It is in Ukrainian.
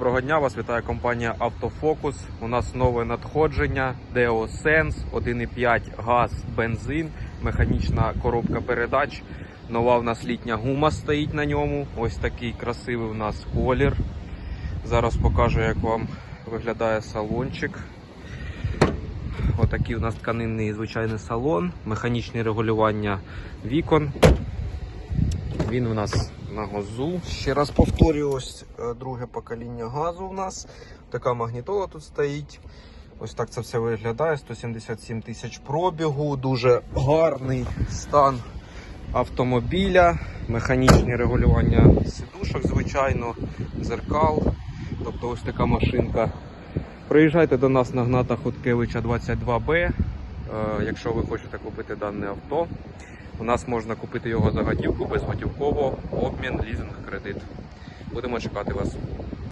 Доброго дня, вас вітає компанія Автофокус. У нас нове надходження Deo Sense 1.5 газ, бензин, механічна коробка передач. Нова у нас літня гума стоїть на ньому. Ось такий красивий у нас колір. Зараз покажу, як вам виглядає салончик. Отакий у нас тканинний звичайний салон, механічне регулювання вікон. Він у нас на газу. Ще раз повторюю, ось е, друге покоління газу у нас. Така магнітола тут стоїть. Ось так це все виглядає. 177 тисяч пробігу, дуже гарний стан автомобіля, механічне регулювання сидушок, звичайно, зеркал. Тобто ось така машинка. Приїжджайте до нас на Гната Хоткевича 22Б, е, якщо ви хочете купити дане авто. У нас можна купити його за готівку безготівково, обмін, лізинг, кредит. Будемо чекати вас.